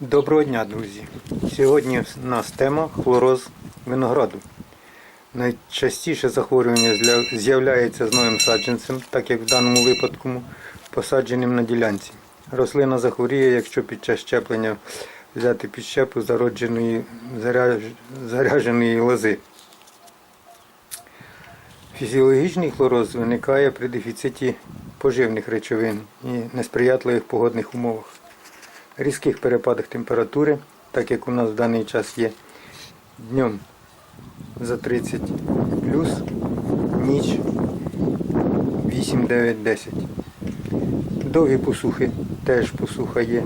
Доброго дня, друзі! Сьогодні у нас тема хлороз винограду. Найчастіше захворювання з'являється з новим саджанцем, так як в даному випадку посадженим на ділянці. Рослина захворіє, якщо під час щеплення взяти підщепу зародженої заряж- зарядженої лози. Фізіологічний хлороз виникає при дефіциті поживних речовин і несприятливих погодних умовах різких перепадах температури, так як у нас в даний час є днем за 30 плюс, ніч 8, 9, 10. Довгі посухи, теж посуха є.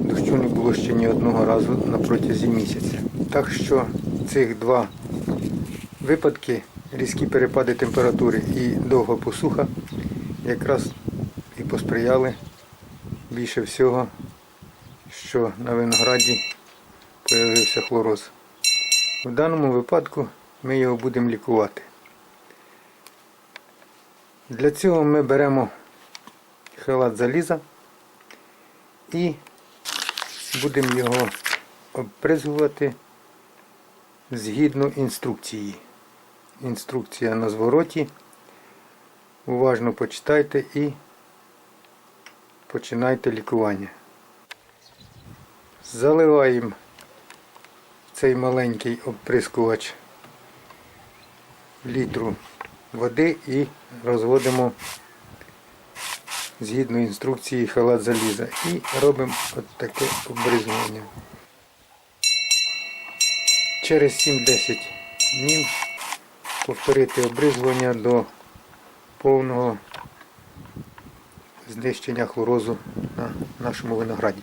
Дощу не було ще ні одного разу на протязі місяця. Так що цих два випадки, різкі перепади температури і довга посуха, якраз і посприяли більше всього що на винограді появився хлороз. В даному випадку ми його будемо лікувати. Для цього ми беремо халат заліза і будемо його обпризгувати згідно інструкції. Інструкція на звороті. Уважно почитайте і починайте лікування. Заливаємо цей маленький обприскувач літру води і розводимо згідно інструкції халат заліза. І робимо от таке обризування. Через 7-10 днів повторити обризування до повного знищення хлорозу на нашому винограді.